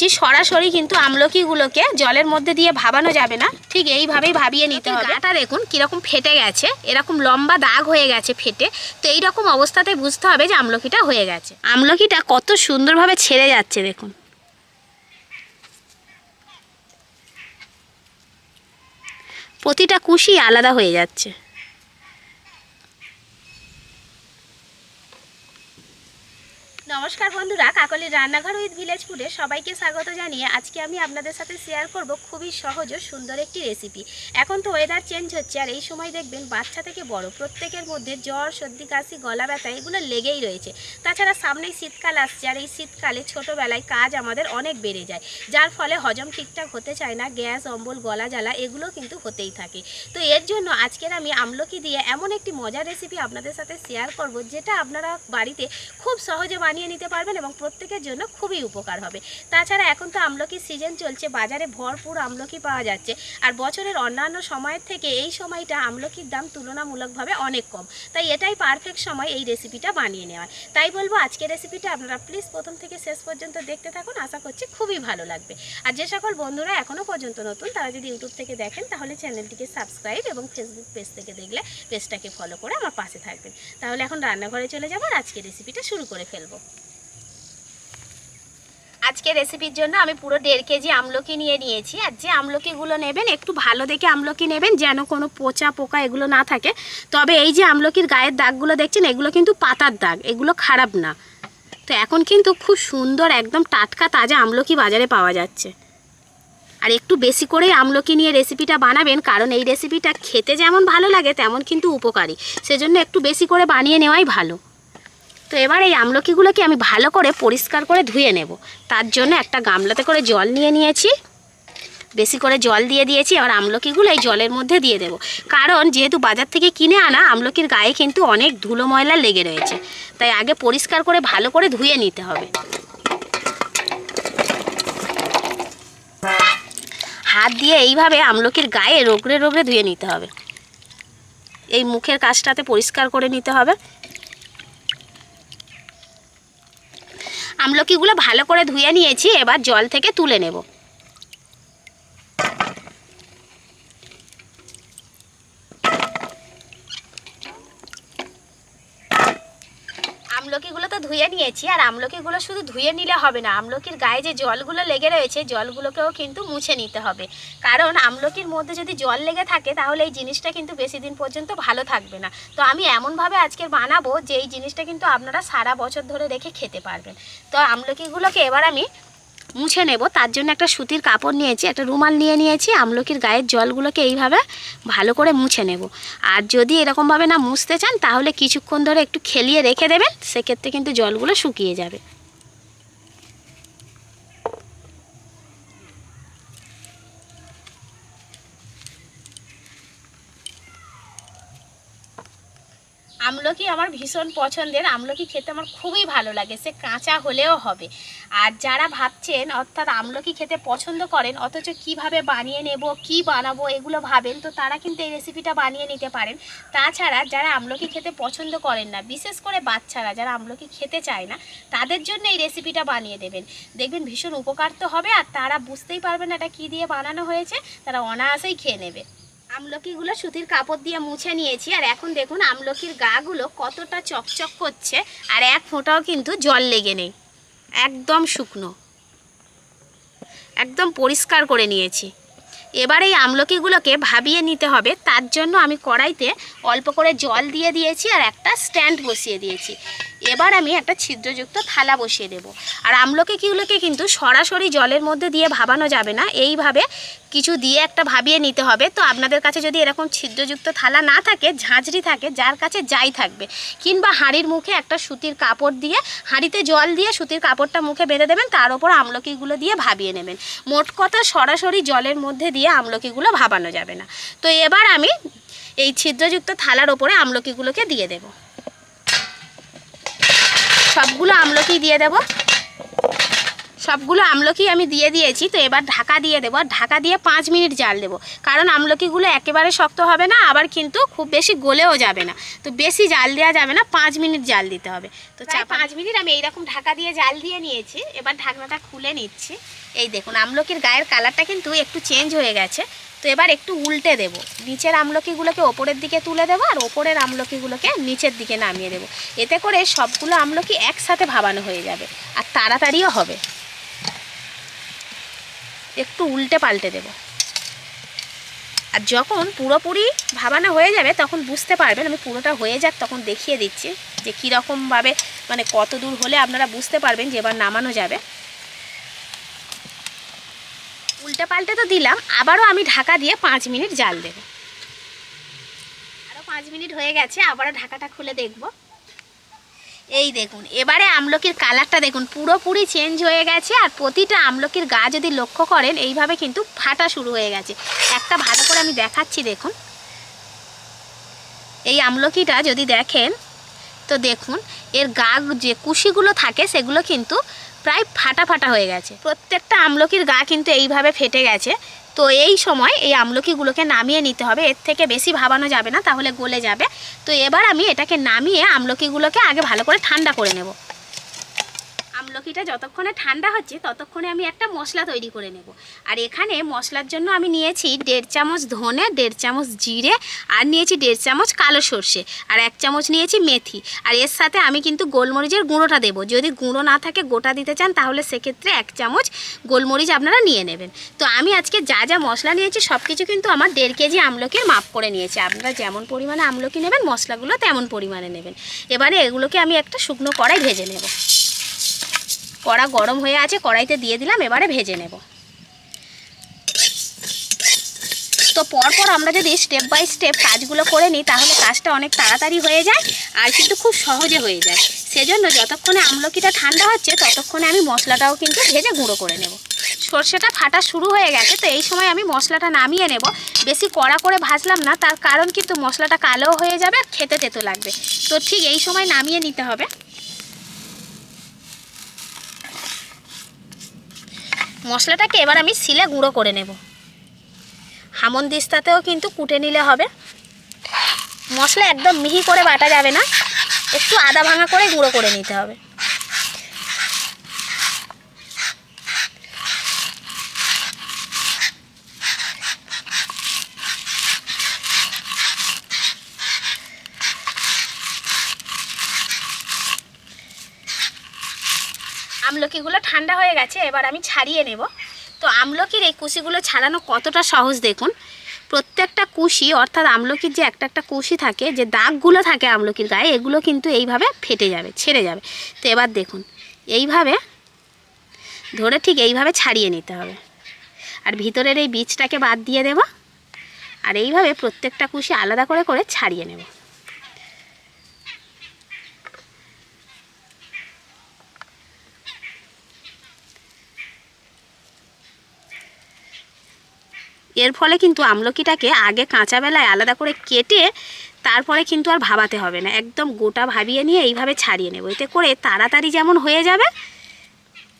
যে সরাসরি কিন্তু আমলকিগুলোকে জলের মধ্যে দিয়ে ভাবানো যাবে না। ঠিক এইভাবেই ভাবিয়ে নিতে হবে। গাটা দেখুন কীরকম ফেটে গেছে এরকম লম্বা দাগ হয়ে গেছে ফেটে। তো এই রকম অবস্থাতে বুঝতে হবে যে আমলকিটা হয়ে গেছে। আমলকিটা কত সুন্দরভাবে ছেড়ে যাচ্ছে দেখুন। প্রতিটা কুশি আলাদা হয়ে যাচ্ছে। নমস্কার বন্ধুরা কাকলির রান্নাঘর উইথ ভিলেজ ফুডে সবাইকে স্বাগত জানিয়ে আজকে আমি আপনাদের সাথে শেয়ার করব খুবই সহজ ও সুন্দর একটি রেসিপি এখন তো ওয়েদার চেঞ্জ হচ্ছে আর এই সময় দেখবেন বাচ্চা থেকে বড় প্রত্যেকের মধ্যে জ্বর, সর্দি, কাশি, গলা ব্যথা এগুলো লেগেই রয়েছে। তাছাড়া সামনেই শীতকাল আসছে আর এই শীতকালে ছোটোবেলায় কাজ আমাদের অনেক বেড়ে যায়, যার ফলে হজম ঠিকঠাক হতে চায় না, গ্যাস, অম্বল, গলা জ্বালা এগুলো কিন্তু হতেই থাকে। তো এর জন্য আজকের আমি আমলকি দিয়ে এমন একটি মজার রেসিপি আপনাদের সাথে শেয়ার করব যেটা আপনারা বাড়িতে খুব সহজে বানিয়ে নিতে পারবেন এবং প্রত্যেকের জন্য খুবই উপকার হবে। তাছাড়া এখন তো আমলকির সিজন চলছে, বাজারে ভরপুর আমলকি পাওয়া যাচ্ছে। আর বছরের অন্যান্য সময়ের থেকে এই সময়টা আমলকির দাম তুলনামূলকভাবে অনেক কম। তাই এটাই পারফেক্ট সময় এই রেসিপিটা বানিয়ে নেওয়ার। তাই বলব, আজকের রেসিপিটা আপনারা প্লিজ প্রথম থেকে শেষ পর্যন্ত দেখতে থাকুন, আশা করছি খুবই ভালো লাগবে। আর যে সকল বন্ধুরা এখনও পর্যন্ত নতুন, তারা যদি ইউটিউব থেকে দেখেন, তাহলে চ্যানেলটিকে সাবস্ক্রাইব এবং ফেসবুক পেজ থেকে দেখলে পেজটাকে ফলো করে আমার পাশে থাকবেন। তাহলে এখন রান্নাঘরে চলে যাব আর আজকের রেসিপিটা শুরু করে ফেলব। আজকে রেসিপির জন্য আমি পুরো দেড় কেজি আমলকি নিয়ে নিয়েছি আর যে আমলকিগুলো নেবেন, একটু ভালো দেখে আমলকি নেবেন যেন কোনো পচা পোকা এগুলো না থাকে। তবে এই যে আমলকির গায়ের দাগগুলো দেখছেন, এগুলো কিন্তু পাতার দাগ, এগুলো খারাপ না। তো এখন কিন্তু খুব সুন্দর একদম টাটকা তাজা আমলকি বাজারে পাওয়া যাচ্ছে। আর একটু বেশি করেই আমলকি নিয়ে রেসিপিটা বানাবেন, কারণ এই রেসিপিটা খেতে যেমন ভালো লাগে, তেমন কিন্তু উপকারী। সেজন্য একটু বেশি করে বানিয়ে নেওয়াই ভালো। তো এবার এই আমলকিগুলোকে আমি ভালো করে পরিষ্কার করে ধুয়ে নেব। তার জন্য একটা গামলাতে করে জল নিয়ে নিয়েছি। বেশি করে জল দিয়ে দিয়েছি, এবার আমলকিগুলো এই জলের মধ্যে দিয়ে দেব। কারণ যেহেতু বাজার থেকে কিনে আনা, আমলকির গায়ে কিন্তু অনেক ধুলো ময়লা লেগে রয়েছে। তাই আগে পরিষ্কার করে ভালো করে ধুয়ে নিতে হবে। হাত দিয়ে এইভাবে আমলকির গায়ে রোগড়ে রোগড়ে ধুয়ে নিতে হবে। এই মুখের কাজটাতে পরিষ্কার করে নিতে হবে। আমলকিগুলো ভালো করে ধুয়ে নিয়েছি এবার জল থেকে তুলে নেব আমলকিগুলো তো ধুয়ে নিয়েছি আর আমলকিগুলো শুধু ধুয়ে নিলে হবে না, আমলকির গায়ে যে জলগুলো লেগে রয়েছে জলগুলোকেও কিন্তু মুছে নিতে হবে। কারণ আমলকির মধ্যে যদি জল লেগে থাকে তাহলে এই জিনিসটা কিন্তু বেশি দিন পর্যন্ত ভালো থাকবে না। তো আমি এমনভাবে আজকে বানাবো যে এই জিনিসটা কিন্তু আপনারা সারা বছর ধরে রেখে খেতে পারবেন। তো আমলকিগুলোকে এবার আমি মুছে নেব। তার জন্য একটা সুতির কাপড় নিয়েছি, একটা রুমাল নিয়ে নিয়েছি। আমলকির গায়ের জলগুলোকে এইভাবে ভালো করে মুছে নেব। আর যদি এরকমভাবে না মুছতে চান, তাহলে কিছুক্ষণ ধরে একটু খেলিয়ে রেখে দেবেন। সেক্ষেত্রে কিন্তু জলগুলো শুকিয়ে যাবে। আমলকি আমার ভীষণ পছন্দের, আমলকি খেতে আমার খুবই ভালো লাগে, সে কাঁচা হলেও হবে। আর যারা ভাবছেন, অর্থাৎ আমলকি খেতে পছন্দ করেন, অথচ কীভাবে বানিয়ে নেব, কি বানাবো, এগুলো ভাবেন, তো তারা কিন্তু এই রেসিপিটা বানিয়ে নিতে পারেন। তাছাড়া যারা আমলকি খেতে পছন্দ করেন না, বিশেষ করে বাচ্চারা যারা আমলকি খেতে চায় না, তাদের জন্য এই রেসিপিটা বানিয়ে দেবেন। দেখবেন ভীষণ উপকার তো হবে, আর তারা বুঝতেই পারবেন এটা কী দিয়ে বানানো হয়েছে, তারা অনায়াসেই খেয়ে নেবে। আমলকিগুলো সুতির কাপড় দিয়ে মুছে নিয়েছি, আর এখন দেখুন আমলকির গাগুলো কতটা চকচক করছে, আর এক ফোঁটাও কিন্তু জল লেগে নেই। একদম শুকনো। একদম পরিষ্কার করে নিয়েছি। এবার এই আমলকিগুলোকে ভাবিয়ে নিতে হবে, তার জন্য আমি কড়াইতে অল্প করে জল দিয়ে দিয়েছি, আর একটা স্ট্যান্ড বসিয়ে দিয়েছি। এবার আমি একটা ছিদ্রযুক্ত থালা বসিয়ে দেব। আর আমলকিগুলোকে কিন্তু সরাসরি জলের মধ্যে দিয়ে ভাবানো যাবে না। এইভাবে কিছু দিয়ে একটা ভাবিয়ে নিতে হবে। তো আপনাদের কাছে যদি এরকম ছিদ্রযুক্ত থালা না থাকে, ঝাঁঝরি থাকে, যার কাছে যাই থাকবে, কিংবা হাঁড়ির মুখে একটা সুতির কাপড় দিয়ে, হাঁড়িতে জল দিয়ে সুতির কাপড়টা মুখে বেঁধে দেবেন, তার ওপর আমলকিগুলো দিয়ে ভাবিয়ে নেবেন। মোট কথা সরাসরি জলের মধ্যে দিয়ে আমলকিগুলো ভাবানো যাবে না। তো এবার আমি এই ছিদ্রযুক্ত থালার ওপরে আমলকিগুলোকে দিয়ে দেব। সবগুলো আমলকি দিয়ে দেব। সবগুলো আমলকি আমি দিয়ে দিয়েছি তো এবার ঢাকা দিয়ে দেবো। আর ঢাকা দিয়ে পাঁচ মিনিট জাল দেবো। কারণ আমলকিগুলো একেবারে শক্ত হবে না আবার কিন্তু খুব বেশি গলেও যাবে না। তো বেশি জাল দেওয়া যাবে না পাঁচ মিনিট জাল দিতে হবে। তো চা পাঁচ মিনিট আমি এইরকম ঢাকা দিয়ে জাল দিয়ে নিয়েছি। এবার ঢাকনাটা খুলে নিচ্ছি। এই দেখুন আমলকির গায়ের কালারটা কিন্তু একটু চেঞ্জ হয়ে গেছে। তো এবার একটু উল্টে দেব। নিচের আমলকিগুলোকে ওপরের দিকে তুলে দেবো আর ওপরের আমলকিগুলোকে নিচের দিকে নামিয়ে দেবো। এতে করে সবগুলো আমলকি একসাথে ভাবানো হয়ে যাবে আর তাড়াতাড়িও হবে। একটু উল্টে পাল্টে দেব। আর যখন পুরোপুরি ভাবানো হয়ে যাবে, তখন বুঝতে পারবেন আমি পুরোটা হয়ে যাক, তখন দেখিয়ে দিচ্ছি যে কীরকমভাবে মানে কত দূর হলে আপনারা বুঝতে পারবেন যে এবার নামানো যাবে। উল্টে পাল্টে তো দিলাম, আবারও আমি ঢাকা দিয়ে পাঁচ মিনিট জাল দেব। আরও পাঁচ মিনিট হয়ে গেছে, আবারও ঢাকাটা খুলে দেখব। এই দেখুন, এবারে আমলকির কালারটা দেখুন, পুরোপুরি চেঞ্জ হয়ে গেছে আর প্রতিটা আমলকির গা যদি লক্ষ্য করেন, এইভাবে কিন্তু ফাটা শুরু হয়ে গেছে। একটা ভালো করে আমি দেখাচ্ছি, দেখুন। এই আমলকিটা যদি দেখেন, তো দেখুন, এর গা যে কুশিগুলো থাকে, সেগুলো কিন্তু প্রায় ফাটা ফাটা হয়ে গেছে। প্রত্যেকটা আমলকির গা কিন্তু এইভাবে ফেটে গেছে। তো এই সময় এই আমলকিগুলোকে নামিয়ে নিতে হবে। এর থেকে বেশি ভাবানো যাবে না, তাহলে গলে যাবে। তো এবার আমি এটাকে নামিয়ে আমলকিগুলোকে আগে ভালো করে ঠান্ডা করে নেব। আমলকিটা যতক্ষণে ঠান্ডা হচ্ছে, ততক্ষণে আমি একটা মশলা তৈরি করে নেব। আর এখানে মশলার জন্য আমি নিয়েছি দেড় চামচ ধনে, দেড় চামচ জিরে, আর নিয়েছি দেড় চামচ কালো সর্ষে, আর এক চামচ নিয়েছি মেথি। আর এর সাথে আমি কিন্তু গোলমরিচের গুঁড়োটা দেবো। যদি গুঁড়ো না থাকে, গোটা দিতে চান, তাহলে সেক্ষেত্রে এক চামচ গোলমরিচ আপনারা নিয়ে নেবেন। তো আমি আজকে যা যা মশলা নিয়েছি সব কিছু কিন্তু আমার দেড় কেজি আমলকির মাপ করে নিয়েছি। আপনারা যেমন পরিমাণে আমলকি নেবেন, মশলাগুলো তেমন পরিমাণে নেবেন। এবারে এগুলোকে আমি একটা শুকনো কড়াই ভেজে নেব। কড়া গরম হয়ে আছে, কড়াইতে দিয়ে দিলাম, এবারে ভেজে নেব। তো পরপর আমরা যদি স্টেপ বাই স্টেপ কাজগুলো করে নিই, তাহলে কাজটা অনেক তাড়াতাড়ি হয়ে যায় আর কিন্তু খুব সহজে হয়ে যায়। সেজন্য যতক্ষণে আমলকিটা ঠান্ডা হচ্ছে, ততক্ষণে আমি মশলাটাও কিন্তু ভেজে গুঁড়ো করে নেব। সর্ষেটা ফাটা শুরু হয়ে গেছে, তো এই সময় আমি মশলাটা নামিয়ে নেব। বেশি কড়া করে ভাজলাম না, তার কারণ কিন্তু মশলাটা কালো হয়ে যাবে খেতে তেতো লাগবে। তো ঠিক এই সময় নামিয়ে নিতে হবে। মশলাটাকে এবার আমি শিলে গুঁড়ো করে নেব। হামন দিস্তাতেও কিন্তু কুটে নিলে হবে। মশলা একদম মিহি করে বাটা যাবে না। একটু আদা ভাঙা করে গুঁড়ো করে নিতে হবে। আমলকিগুলো ঠান্ডা হয়ে গেছে, এবার আমি ছাড়িয়ে নেব। তো আমলকির এই কুশিগুলো ছাড়ানো কতটা সহজ দেখুন? প্রত্যেকটা কুশি, অর্থাৎ আমলকির যে একটা একটা কুশি থাকে, যে দাগগুলো থাকে আমলকির গায়ে, এগুলো কিন্তু এইভাবে ফেটে যাবে, ছেড়ে যাবে। তো এবার দেখুন, এইভাবে, ধরে ঠিক এইভাবে ছাড়িয়ে নিতে হবে। আর ভিতরের এই বীজটাকে বাদ দিয়ে দেব, আর এইভাবে প্রত্যেকটা কুশি আলাদা করে করে ছাড়িয়ে নেব। এর ফলে কিন্তু আমলকিটাকে আগে কাঁচাবেলায় আলাদা করে কেটে তারপরে কিন্তু আর ভাবাতে হবে না। একদম গোটা ভাবিয়ে নিয়ে এইভাবে ছাড়িয়ে নেব। এতে করে তাড়াতাড়ি যেমন হয়ে যাবে,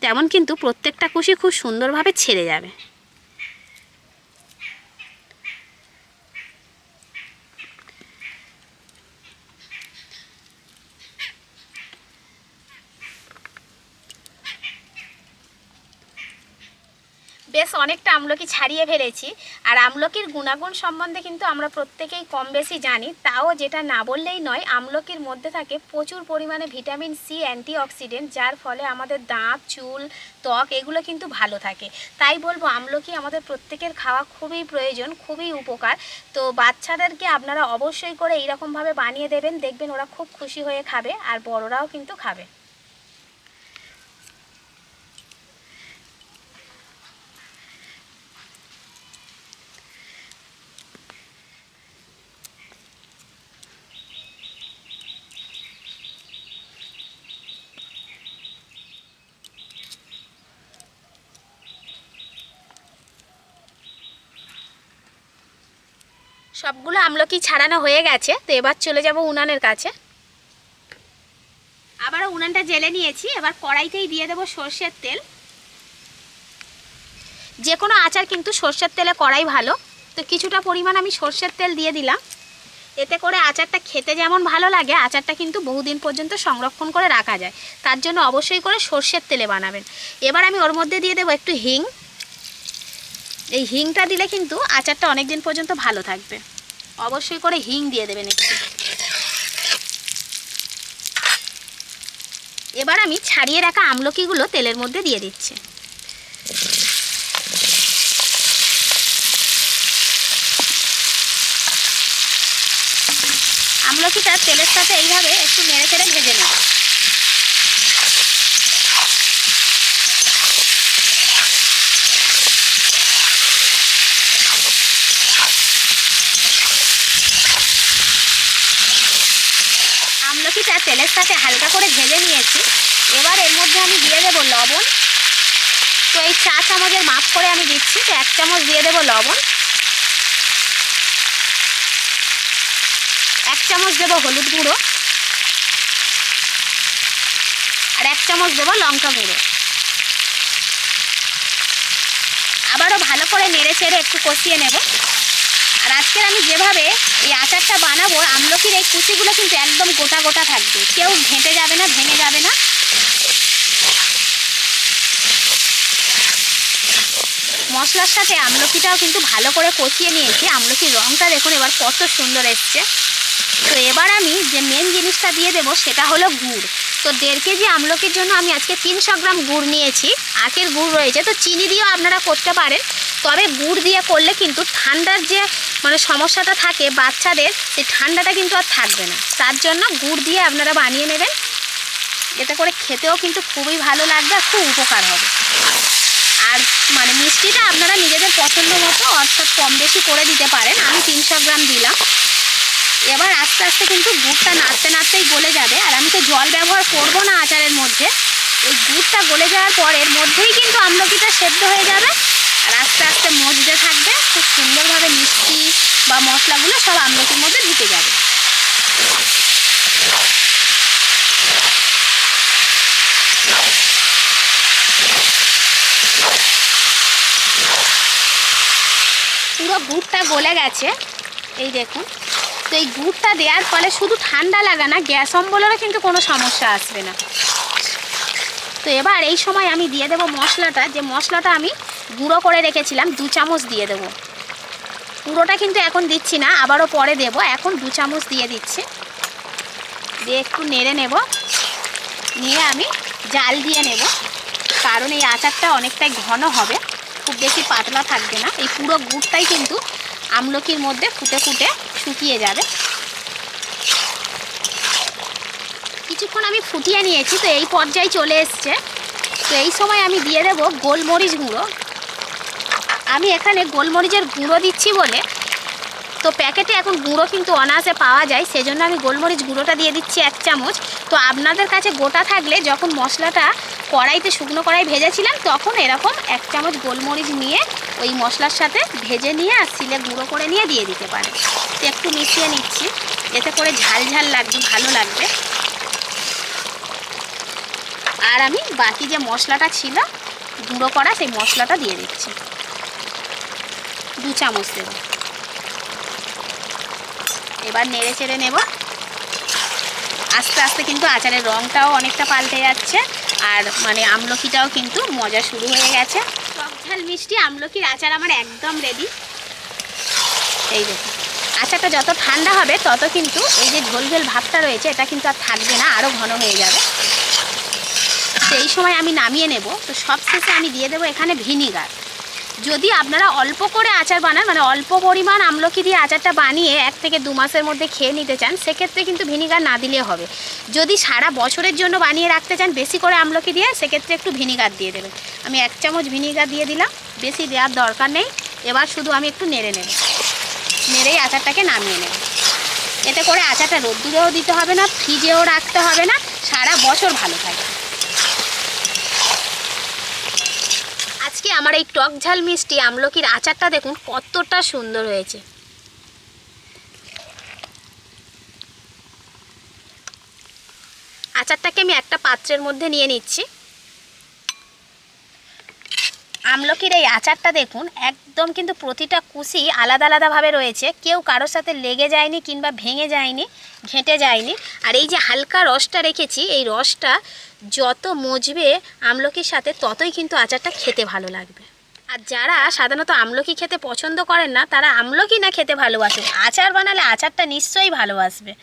তেমন কিন্তু প্রত্যেকটা কুশি খুব সুন্দরভাবে ছেড়ে যাবে। বেশ অনেকটা আমলকি ছাড়িয়ে ফেলেছি। আর আমলকির গুণাগুণ সম্বন্ধে কিন্তু আমরা প্রত্যেকেই কম বেশি জানি। তাও যেটা না বললেই নয়, আমলকির মধ্যে থাকে প্রচুর পরিমাণে ভিটামিন সি অ্যান্টিঅক্সিডেন্ট যার ফলে আমাদের দাঁত, চুল, ত্বক এগুলো কিন্তু ভালো থাকে। তাই বলব, আমলকি আমাদের প্রত্যেকের খাওয়া খুবই প্রয়োজন, খুবই উপকার। তো বাচ্চাদেরকে আপনারা অবশ্যই করে এইরকমভাবে বানিয়ে দেবেন, দেখবেন ওরা খুব খুশি হয়ে খাবে, আর বড়রাও কিন্তু খাবে। সবগুলো আমলকি ছাড়ানো হয়ে গেছে, তো এবার চলে যাব উনানের কাছে। আবারও উনানটা জেলে নিয়েছি, এবার কড়াইতেই দিয়ে দেবো সর্ষের তেল। যে কোনো আচার কিন্তু সর্ষের তেলে কড়াই ভালো, তো কিছুটা পরিমাণ আমি সর্ষের তেল দিয়ে দিলাম। এতে করে আচারটা খেতে যেমন ভালো লাগে, আচারটা কিন্তু বহুদিন পর্যন্ত সংরক্ষণ করে রাখা যায়। তার জন্য অবশ্যই করে সর্ষের তেলে বানাবেন। এবার আমি ওর মধ্যে দিয়ে দেবো একটু হিং। এই হিংটা দিলে কিন্তু আচারটা অনেক দিন পর্যন্ত ভালো থাকবে। অবশ্যই করে হিং দিয়ে দেবেন একটু। এবার আমি ছাড়িয়ে রাখা আমলকিগুলো তেলের মধ্যে দিয়ে দিচ্ছি। আমলকিটা তেলের সাথে এইভাবে একটু নেড়ে চেড়ে ভেজে নেব। আমলকিটা তেলের সাথে হালকা করে ভেজে নিয়েছি। এবার এর মধ্যে আমি দিয়ে দেবো লবণ। তো এই চা চামচের মাপ করে আমি দিচ্ছি তো এক চামচ দিয়ে দেবো লবণ। এক চামচ দেবো হলুদ গুঁড়ো। আর এক চামচ দেবো লঙ্কা গুঁড়ো। আবারও ভালো করে নেড়ে চেড়ে একটু কষিয়ে নেব। আর আজকের আমি যেভাবে এই আচারটা বানাবো, আমলকির এই কুচিগুলো কিন্তু একদম গোটা গোটা থাকবে। কেউ ঘেঁটে যাবে না, ভেঙে যাবে না। মশলার সাথে আমলকিটাও কিন্তু ভালো করে কষিয়ে নিয়েছি। আমলকির রঙটা দেখুন এবার কত সুন্দর এসছে। তো এবার আমি যে মেন জিনিসটা দিয়ে দেবো, সেটা হলো গুড়। তো দেড় কেজি আমলকির জন্য আমি আজকে তিনশো গ্রাম গুড় নিয়েছি। আখের গুড় রয়েছে। তো চিনি দিয়েও আপনারা করতে পারেন। তবে গুড় দিয়ে করলে কিন্তু ঠান্ডার যে মানে সমস্যাটা থাকে বাচ্চাদের সেই ঠান্ডাটা কিন্তু আর থাকবে না। তার জন্য গুড় দিয়ে আপনারা বানিয়ে নেবেন। এতে করে খেতেও কিন্তু খুবই ভালো লাগবে খুব উপকার হবে। আর মানে মিষ্টিটা আপনারা নিজেদের পছন্দ মতো, অর্থাৎ কম বেশি করে দিতে পারেন। আমি তিনশো গ্রাম দিলাম। এবার আস্তে আস্তে কিন্তু গুড়টা নাড়তে নাড়তেই গলে যাবে। আর আমি তো জল ব্যবহার করব না আচারের মধ্যে। এই গুড়টা গলে যাওয়ার পর এর মধ্যেই কিন্তু আমলকিটা সেদ্ধ হয়ে যাবে। আর আস্তে আস্তে মজতে থাকবে, খুব সুন্দরভাবে মিষ্টি বা মশলাগুলো সব আমলকির মধ্যে ঢুকে যাবে। পুরো গুড়টা গলে গেছে, এই দেখুন। তো এই গুড়টা দেওয়ার ফলে শুধু ঠান্ডা লাগা না, গ্যাস অম্বলেরও কিন্তু কোনো সমস্যা আসবে না। তো এবার এই সময় আমি দিয়ে দেবো মশলাটা, যে মশলাটা আমি গুঁড়ো করে রেখেছিলাম, দু চামচ দিয়ে দেবো। পুরোটা কিন্তু এখন দিচ্ছি না, আবারও পরে দেব। এখন দু চামচ দিয়ে দিচ্ছি। দিয়ে একটু নেড়ে নেব। নিয়ে আমি জাল দিয়ে নেব। কারণ এই আচারটা অনেকটাই ঘন হবে, খুব বেশি পাতলা থাকবে না। এই পুরো গুড়টাই কিন্তু আমলকির মধ্যে ফুটে ফুটে শুকিয়ে যাবে। কিছুক্ষণ আমি ফুটিয়ে নিয়েছি, তো এই পর্যায়ে চলে এসছে। তো এই সময় আমি দিয়ে দেব গোলমরিচ গুঁড়ো। আমি এখানে গোলমরিচের গুঁড়ো দিচ্ছি বলে। তো প্যাকেটে এখন গুঁড়ো কিন্তু অনায়াসে পাওয়া যায়, সেজন্য আমি গোলমরিচ গুঁড়োটা দিয়ে দিচ্ছি এক চামচ। তো আপনাদের কাছে গোটা থাকলে যখন মশলাটা কড়াইতে শুকনো কড়াই ভেজেছিলাম, তখন এরকম এক চামচ গোলমরিচ নিয়ে ওই মশলার সাথে ভেজে নিয়ে আর সিলে গুঁড়ো করে নিয়ে দিয়ে দিতে পারেন। তো একটু মিশিয়ে নিচ্ছি, এতে করে ঝাল ঝাল লাগবে, ভালো লাগবে। আর আমি বাকি যে মশলাটা ছিল, গুঁড়ো করা, সেই মশলাটা দিয়ে দিচ্ছি। দু চামচ দেব। এবার নেড়ে চেড়ে নেব। আস্তে আস্তে কিন্তু আচারের রঙটাও অনেকটা পাল্টে যাচ্ছে আর মানে আমলকিটাও কিন্তু মজা শুরু হয়ে গেছে। টক ঝাল মিষ্টি আমলকির আচার আমার একদম রেডি এই দেখুন আচারটা যত ঠান্ডা হবে তত কিন্তু এই যে ঝোল ঝোল ভাবটা রয়েছে এটা কিন্তু আর থাকবে না আরও ঘন হয়ে যাবে। সেই সময় আমি নামিয়ে নেব। তো সব শেষে আমি দিয়ে দেবো এখানে ভিনিগার। যদি আপনারা অল্প করে আচার বানান মানে অল্প পরিমাণ আমলকি দিয়ে আচারটা বানিয়ে এক থেকে দু মাসের মধ্যে খেয়ে নিতে চান, সেক্ষেত্রে কিন্তু ভিনিগার না দিলে হবে। যদি সারা বছরের জন্য বানিয়ে রাখতে চান বেশি করে আমলকি দিয়ে, সেক্ষেত্রে একটু ভিনিগার দিয়ে দেবেন। আমি এক চামচ ভিনিগার দিয়ে দিলাম, বেশি দেওয়ার দরকার নেই। এবার শুধু আমি একটু নেড়ে নেব। নেড়েই আচারটাকে নামিয়ে নেব। এতে করে আচারটা রোদ্দুরেও দিতে হবে না, ফ্রিজেও রাখতে হবে না, সারা বছর ভালো থাকবে আজকে আমার এই টক ঝাল মিষ্টি আমলকির আচারটা দেখুন কতটা সুন্দর হয়েছে। আচারটাকে আমি একটা পাত্রের মধ্যে নিয়ে নিচ্ছি। আমলকির এই আচারটা দেখুন, একদম কিন্তু প্রতিটা কুশি আলাদা আলাদাভাবে রয়েছে। কেউ কারোর সাথে লেগে যায়নি কিংবা ভেঙে যায়নি, ঘেঁটে যায়নি। আর এই যে হালকা রসটা রেখেছি, এই রসটা যত মজবে আমলকির সাথে, ততই কিন্তু আচারটা খেতে ভালো লাগবে। আর যারা সাধারণত আমলকি খেতে পছন্দ করেন না, তারা আমলকি না খেতে ভালোবাসেন আচার বানালে আচারটা নিশ্চয়ই ভালোবাসবে।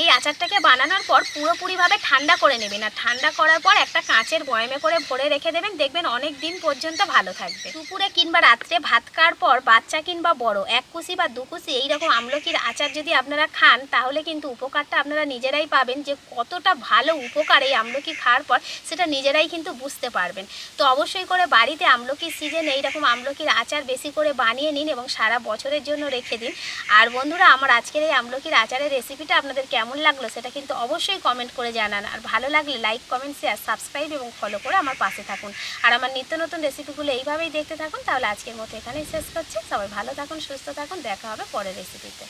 এই আচারটাকে বানানোর পর পুরোপুরিভাবে ঠান্ডা করে নেবেন আর ঠান্ডা করার পর একটা কাঁচের বয়মে করে ভরে রেখে দেবেন। দেখবেন অনেক দিন পর্যন্ত ভালো থাকবে। দুপুরে কিংবা রাত্রে ভাত খাওয়ার পর বাচ্চা কিংবা বড়, এক কুচি বা দু কুচি এইরকম আমলকির আচার যদি আপনারা খান, তাহলে কিন্তু উপকারটা আপনারা নিজেরাই পাবেন যে কতটা ভালো উপকার এই আমলকি খাওয়ার পর সেটা নিজেরাই কিন্তু বুঝতে পারবেন। তো অবশ্যই করে বাড়িতে আমলকির সিজনে এইরকম আমলকির আচার বেশি করে বানিয়ে নিন এবং সারা বছরের জন্য রেখে দিন। আর বন্ধুরা, আমার আজকের এই আমলকির আচারের রেসিপিটা আপনাদের কেমন লাগল সেটা কিন্তু অবশ্যই কমেন্ট করে জানান। আর ভালো লাগলে লাইক কমেন্ট শেয়ার সাবস্ক্রাইব এবং ফলো করে আমার পাশে থাকুন। আর আমার নিত্য নতুন রেসিপিগুলো এইভাবেই দেখতে থাকুন, তাহলে আজকের মতো এখানেই শেষ করছি। সবাই ভালো থাকুন, সুস্থ থাকুন, দেখা হবে পরের রেসিপিতে